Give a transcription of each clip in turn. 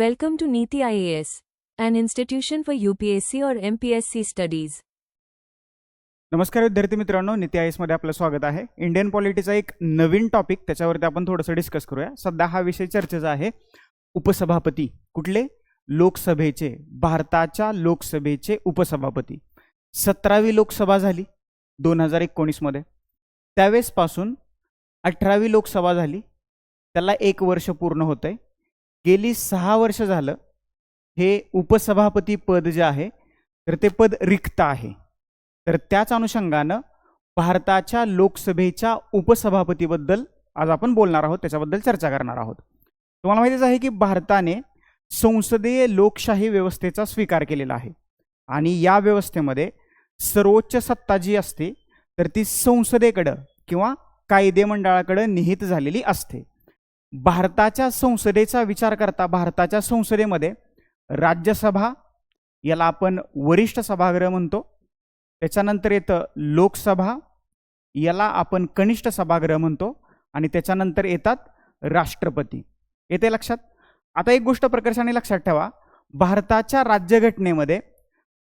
Welcome to Niti IAS, an institution for UPSC or MPSC studies. नमस्कार विद्यार्थी मित्रांनो नीती आयमध्ये आपलं स्वागत आहे. इंडियन पॉलिटीचा एक नवीन टॉपिक त्याच्यावरती आपण थोडंसं डिस्कस करूया. सध्या हा विषय चर्चेचा आहे. उपसभापती कुठले? लोकसभेचे भारताच्या लोकसभेचे उपसभापती. सतरावी लोकसभा झाली दोन हजार एकोणीसमध्ये त्यावेळेसपासून अठरावी लोकसभा झाली. त्याला एक वर्ष पूर्ण होतं आहे गेली सहा वर्ष झालं हे उपसभापती पद जे आहे तर ते पद रिक्त आहे. तर त्याच अनुषंगानं भारताच्या लोकसभेच्या उपसभापतीबद्दल आज आपण बोलणार आहोत त्याच्याबद्दल चर्चा करणार आहोत. तुम्हाला माहितीच आहे की भारताने संसदीय लोकशाही व्यवस्थेचा स्वीकार केलेला आहे. आणि या व्यवस्थेमध्ये सर्वोच्च सत्ता जी असते तर ती संसदेकडं किंवा कायदेमंडळाकडं निहित झालेली असते. भारताच्या संसदेचा विचार करता भारताच्या संसदेमध्ये राज्यसभा याला आपण वरिष्ठ सभागृह म्हणतो. त्याच्यानंतर येतं लोकसभा याला आपण कनिष्ठ सभागृह म्हणतो. आणि त्याच्यानंतर येतात राष्ट्रपती. येते लक्षात? आता एक गोष्ट प्रकर्षाने लक्षात ठेवा. भारताच्या राज्यघटनेमध्ये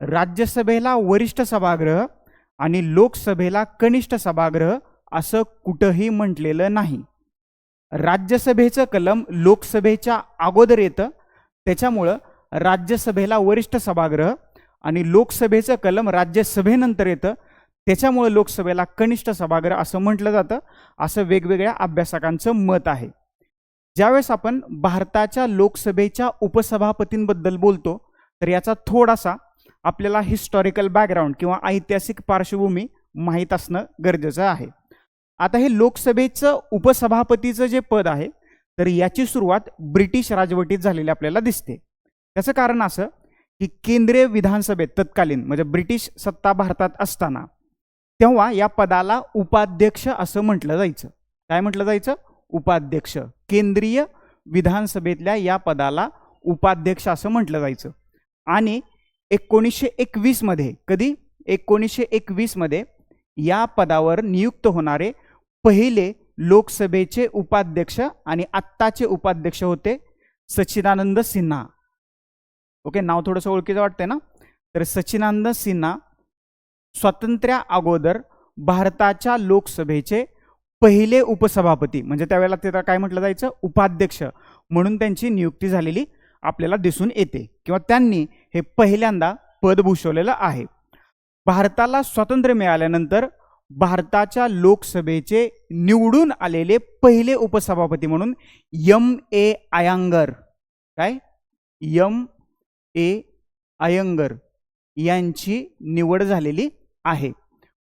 राज्यसभेला वरिष्ठ सभागृह आणि लोकसभेला कनिष्ठ सभागृह असं कुठंही म्हटलेलं नाही. राज्यसभेचं कलम लोकसभेच्या अगोदर येतं. त्याच्यामुळं राज्यसभेला वरिष्ठ सभागृह आणि लोकसभेचं कलम राज्यसभेनंतर येतं. त्याच्यामुळं लोकसभेला कनिष्ठ सभागृह असं म्हटलं जातं. असं वेगवेगळ्या अभ्यासकांचं मत आहे. ज्यावेळेस आपण भारताच्या लोकसभेच्या उपसभापतींबद्दल बोलतो तर याचा थोडासा आपल्याला हिस्टॉरिकल बॅकग्राऊंड किंवा ऐतिहासिक पार्श्वभूमी माहीत असणं गरजेचं आहे. आता हे लोकसभेचं उपसभापतीचं जे पद आहे तर याची सुरुवात ब्रिटिश राजवटीत झालेली आपल्याला दिसते. त्याचं कारण असं की केंद्रीय विधानसभेत तत्कालीन म्हणजे ब्रिटिश सत्ता भारतात असताना तेव्हा या पदाला उपाध्यक्ष असं म्हटलं जायचं. काय म्हटलं जायचं? उपाध्यक्ष. केंद्रीय विधानसभेतल्या या पदाला उपाध्यक्ष असं म्हटलं जायचं. आणि एकोणीसशे एकवीसमध्ये कधी? एकोणीसशे एकवीसमध्ये या पदावर नियुक्त होणारे पहिले लोकसभेचे उपाध्यक्ष आणि आत्ताचे उपाध्यक्ष होते सच्चिदानंद सिन्हा. ओके नाव थोडंसं ओळखीचं वाटतंय ना? तर सच्चिदानंद सिन्हा स्वातंत्र्या अगोदर भारताच्या लोकसभेचे पहिले उपसभापती. म्हणजे त्यावेळेला ते काय म्हटलं जायचं? उपाध्यक्ष. म्हणून त्यांची नियुक्ती झालेली आपल्याला दिसून येते. किंवा त्यांनी हे पहिल्यांदा पद भूषवलेलं आहे. भारताला स्वातंत्र्य मिळाल्यानंतर भारताच्या लोकसभेचे निवडून आलेले पहिले उपसभापती म्हणून यम ए आयांगर. काय? यम ए आयंगर यांची निवड झालेली आहे.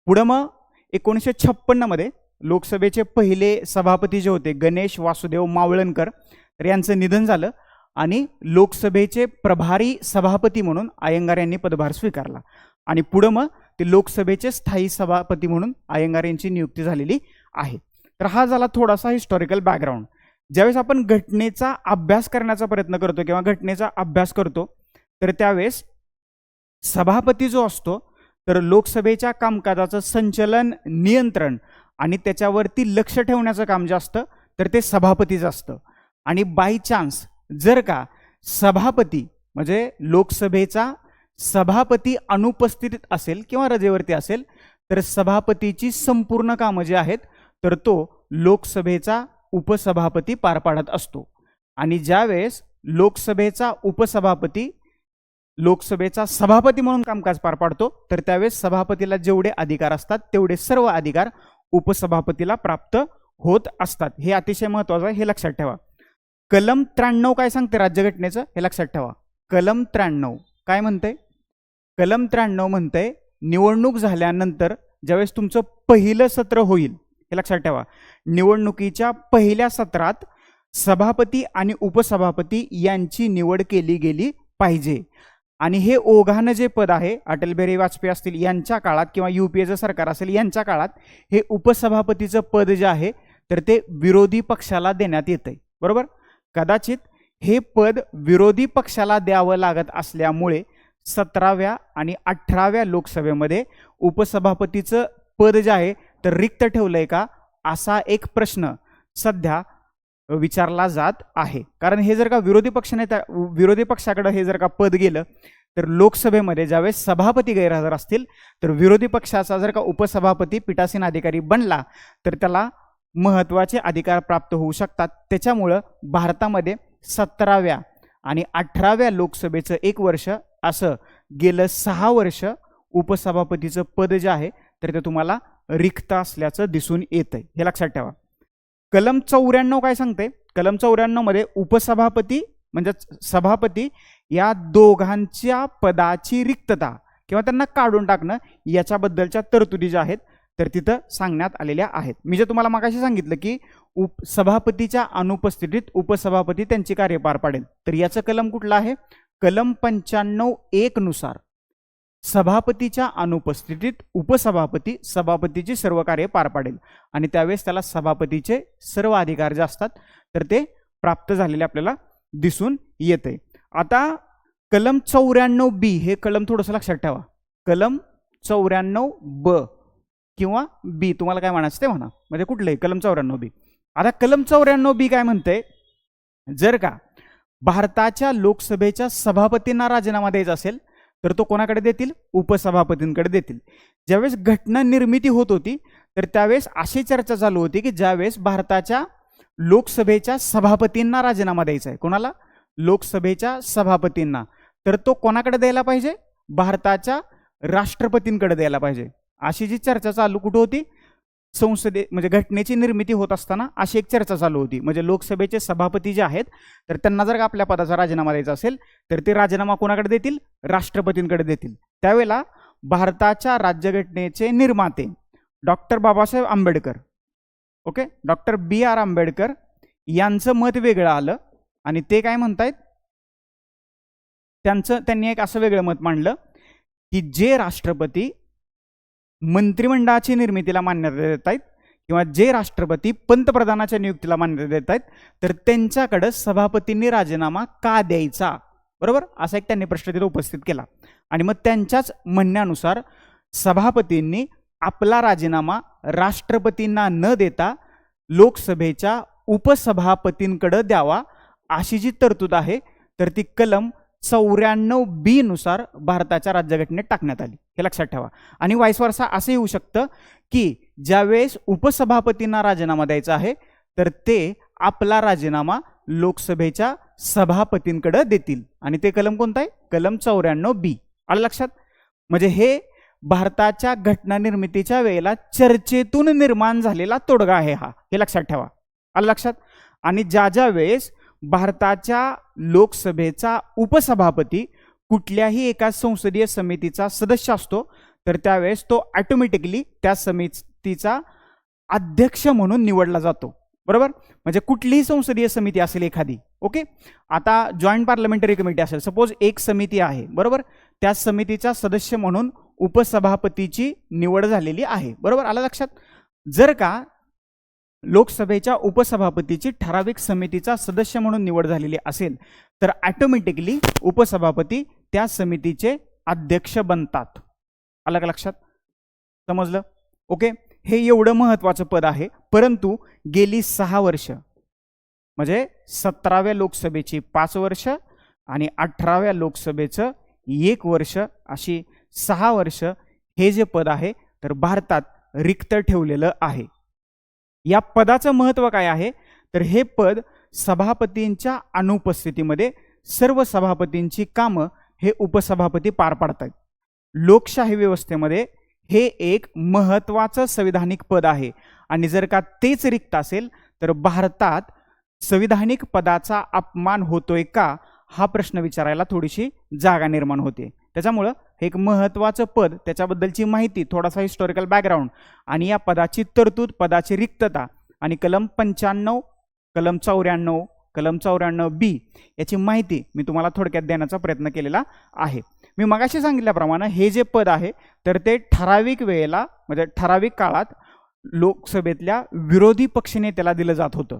पुढं मग एकोणीसशे छप्पन्नमध्ये लोकसभेचे पहिले सभापती जे होते गणेश वासुदेव मावळणकर तर यांचं निधन झालं आणि लोकसभेचे प्रभारी सभापती म्हणून अयंगार यांनी पदभार स्वीकारला. आणि पुढं मग ते लोकसभेचे स्थायी सभापती म्हणून अयंगार यांची नियुक्ती झालेली आहे. तर हा झाला थोडासा हिस्टॉरिकल बॅकग्राऊंड ज्यावेळेस आपण घटनेचा अभ्यास करण्याचा प्रयत्न करतो किंवा घटनेचा अभ्यास करतो तर त्यावेळेस सभापती जो असतो तर लोकसभेच्या कामकाजाचं संचलन नियंत्रण आणि त्याच्यावरती लक्ष ठेवण्याचं काम जे असतं तर ते सभापतीचं असतं. आणि बाय चान्स जर का सभापती म्हणजे लोकसभेचा सभापती अनुपस्थित असेल किंवा रजेवरती असेल तर सभापतीची संपूर्ण कामं जी आहेत तर तो लोकसभेचा उपसभापती पार पाडत असतो. आणि ज्यावेळेस लोकसभेचा उपसभापती लोकसभेचा सभापती म्हणून कामकाज पार पाडतो तर त्यावेळेस सभापतीला जेवढे अधिकार असतात तेवढे सर्व अधिकार उपसभापतीला प्राप्त होत असतात. हे अतिशय महत्त्वाचं आहे हे लक्षात ठेवा. कलम त्र्याण्णव काय सांगते राज्यघटनेचं? हे लक्षात ठेवा. कलम त्र्याण्णव. काय म्हणते? कलम त्र्याण्णव म्हणतंय निवडणूक झाल्यानंतर ज्यावेळेस तुमचं पहिलं सत्र होईल हे लक्षात ठेवा. निवडणुकीच्या पहिल्या सत्रात सभापती आणि उपसभापती यांची निवड केली गेली पाहिजे. आणि हे ओघानं जे पद आहे अटल बिहारी वाजपेयी असतील यांच्या काळात किंवा यू पी एचं सरकार असेल यांच्या काळात हे उपसभापतीचं पद जे आहे तर ते विरोधी पक्षाला देण्यात येतंय. बरोबर? कदाचित हे पद विरोधी पक्षाला द्यावं लागत असल्यामुळे सतराव्या आणि अठराव्या लोकसभेमध्ये उपसभापतीचं पद जे आहे तर रिक्त ठेवलं आहे का? असा एक प्रश्न सध्या विचारला जात आहे. कारण हे जर का विरोधी पक्षनेत्या विरोधी पक्षाकडे हे जर का पद गेलं तर लोकसभेमध्ये ज्यावेळेस सभापती गैरहजर असतील तर विरोधी पक्षाचा जर का उपसभापती पीठासीन अधिकारी बनला तर त्याला महत्त्वाचे अधिकार प्राप्त होऊ शकतात. त्याच्यामुळं भारतामध्ये सतराव्या आणि अठराव्या लोकसभेचं एक वर्ष असं गेलं सहा वर्ष उपसभापतीचं पद जे आहे तर ते तुम्हाला रिक्त असल्याचं दिसून येतं आहे हे लक्षात ठेवा. कलम चौऱ्याण्णव काय सांगते कलम चौऱ्याण्णवमध्ये उपसभापती म्हणजे सभापती या दोघांच्या पदाची रिक्तता किंवा त्यांना काढून टाकणं याच्याबद्दलच्या तरतुदी ज्या आहेत तर तिथं सांगण्यात आलेल्या आहेत. मी जे तुम्हाला मागाशी सांगितलं की उप सभापतीच्या अनुपस्थितीत उपसभापती त्यांची कार्य पार पाडेल. तर याचं कलम कुठलं आहे? कलम पंच्याण्णव एकनुसार सभापतीच्या अनुपस्थितीत उपसभापती सभापतीची सर्व कार्य पार पाडेल. आणि त्यावेळेस त्याला सभापतीचे सर्व अधिकार जे असतात तर ते प्राप्त झालेले आपल्याला दिसून येते. आता कलम चौऱ्याण्णव बी हे कलम थोडंसं लक्षात ठेवा. कलम चौऱ्याण्णव ब किंवा बी तुम्हाला काय म्हणायचं ते म्हणा. म्हणजे कुठलंही कलम चौऱ्याण्णव बी. आता कलम चौऱ्याण्णव बी काय म्हणते? जर का भारताच्या लोकसभेच्या सभापतींना राजीनामा द्यायचा असेल तर तो कोणाकडे देतील? उपसभापतींकडे देतील. ज्यावेळेस घटना निर्मिती होत होती तर त्यावेळेस अशी चर्चा चालू होती की ज्यावेळेस भारताच्या लोकसभेच्या सभापतींना राजीनामा द्यायचा आहे. कोणाला? लोकसभेच्या सभापतींना. तर तो कोणाकडे द्यायला पाहिजे? भारताच्या राष्ट्रपतींकडे द्यायला पाहिजे. अशी जी चर्चा चालू कुठं होती? संसदे म्हणजे घटनेची निर्मिती होत असताना अशी एक चर्चा चालू होती. म्हणजे लोकसभेचे सभापती जे आहेत तर त्यांना जर का आपल्या पदाचा राजीनामा द्यायचा असेल तर ते राजीनामा कोणाकडे देतील? राष्ट्रपतींकडे देतील. त्यावेळेला भारताच्या राज्यघटनेचे निर्माते doctor Babasaheb Ambedkar okay? Doctor B R Ambedkar यांचं मत वेगळं आलं आणि ते काय म्हणतायत? त्यांचं त्यांनी एक असं वेगळं मत मांडलं की जे राष्ट्रपती मंत्रिमंडळाची निर्मितीला मान्यता देत आहेत किंवा जे राष्ट्रपती पंतप्रधानाच्या नियुक्तीला मान्यता देत आहेत तर त्यांच्याकडं सभापतींनी राजीनामा का द्यायचा? बरोबर? असा एक त्यांनी प्रश्न तिथे उपस्थित केला. आणि मग त्यांच्याच म्हणण्यानुसार सभापतींनी आपला राजीनामा राष्ट्रपतींना न देता लोकसभेच्या उपसभापतींकडं द्यावा अशी जी तरतूद आहे तर ती कलम चौऱ्याण्णव बी नुसार भारताच्या राज्यघटनेत टाकण्यात आली. हे लक्षात ठेवा. आणि वाईस वर्षा असं येऊ शकतं की ज्यावेळेस उपसभापतींना राजीनामा द्यायचा आहे तर ते आपला राजीनामा लोकसभेच्या सभापतींकडे देतील. आणि ते कलम कोणतं आहे? कलम चौऱ्याण्णव बी. आलं लक्षात? म्हणजे हे भारताच्या घटना निर्मितीच्या वेळेला चर्चेतून निर्माण झालेला तोडगा आहे हा. हे लक्षात ठेवा. आलं लक्षात? आणि ज्या ज्या वेळेस भारताच्या लोकसभेचा उपसभापती कुठल्याही एका संसदीय समितीचा सदस्य असतो तर त्यावेळेस तो ॲटोमॅटिकली त्या समितीचा अध्यक्ष म्हणून निवडला जातो. बरोबर? म्हणजे कुठलीही संसदीय समिती असेल एखादी ओके? आता जॉईंट पार्लमेंटरी कमिटी असेल. सपोज एक समिती आहे बरोबर? त्या समितीचा सदस्य म्हणून उपसभापतीची निवड झालेली आहे बरोबर? आला लक्षात? जर का लोकसभेच्या उपसभापतीची ठराविक समितीचा सदस्य म्हणून निवड झालेली असेल तर ॲटोमॅटिकली उपसभापती त्या समितीचे अध्यक्ष बनतात. आलं का लक्षात? समजलं? ओके हे एवढं महत्त्वाचं पद आहे परंतु गेली सहा वर्ष म्हणजे सतराव्या लोकसभेची पाच वर्ष आणि अठराव्या लोकसभेचं एक वर्ष अशी सहा वर्ष हे जे पद आहे तर भारतात रिक्त ठेवलेलं आहे. या पदाचं महत्त्व काय आहे? तर हे पद सभापतींच्या अनुपस्थितीमध्ये सर्व सभापतींची कामं हे उपसभापती पार पाडतात. लोकशाही व्यवस्थेमध्ये हे एक महत्त्वाचं संविधानिक पद आहे. आणि जर का तेच रिक्त असेल तर भारतात संविधानिक पदाचा अपमान होतोय का? हा प्रश्न विचारायला थोडीशी जागा निर्माण होते. त्याच्यामुळं हे एक महत्त्वाचं पद त्याच्याबद्दलची माहिती थोडासा हिस्टॉरिकल बॅकग्राऊंड आणि या पदाची तरतूद पदाची रिक्तता आणि कलम पंच्याण्णव कलम चौऱ्याण्णव कलम चौऱ्याण्णव बी याची माहिती मी तुम्हाला थोडक्यात देण्याचा प्रयत्न केलेला आहे. मी मगाशी सांगितल्याप्रमाणे हे जे पद आहे तर ते ठराविक वेळेला म्हणजे ठराविक काळात लोकसभेतल्या विरोधी पक्षनेत्याला दिलं जात होतं.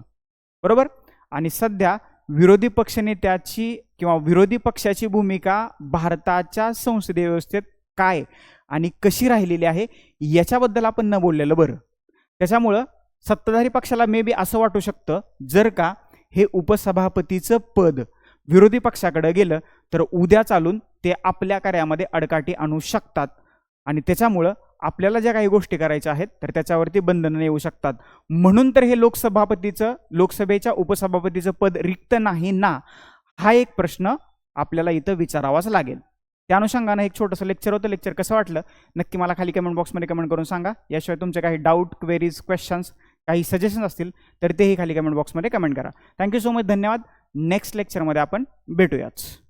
बरोबर? आणि सध्या विरोधी पक्षनेत्याची किंवा विरोधी पक्षाची भूमिका भारताच्या संसदीय व्यवस्थेत काय आणि कशी राहिलेली आहे याच्याबद्दल आपण न बोललेलं बरं. त्याच्यामुळं सत्ताधारी पक्षाला मे बी असं वाटू शकतं जर का हे उपसभापतीचं पद विरोधी पक्षाकडे गेलं तर उद्या चालून ते आपल्या कार्यामध्ये अडकाठी आणू शकतात. आणि त्याच्यामुळं आपल्याला ज्या काही गोष्टी करायच्या आहेत तर त्याच्यावरती बंधनं येऊ शकतात. म्हणून तर हे लोकसभापतीचं लोकसभेच्या उपसभापतीचं पद रिक्त नाही ना हा एक प्रश्न आपल्याला इथं विचारावाच लागेल. त्या अनुषंगानं एक छोटंसं लेक्चर होतं. लेक्चर कसं वाटलं? नक्की मला खाली कमेंट बॉक्समध्ये कमेंट करून सांगा. याशिवाय तुमचे काही डाऊट क्वेरीज क्वेश्चन्स काही सजेशन्स असतील तर तेही खाली कमेंट बॉक्समध्ये कमेंट करा. थँक्यू सो मच धन्यवाद. नेक्स्ट लेक्चरमध्ये आपण भेटूयाच.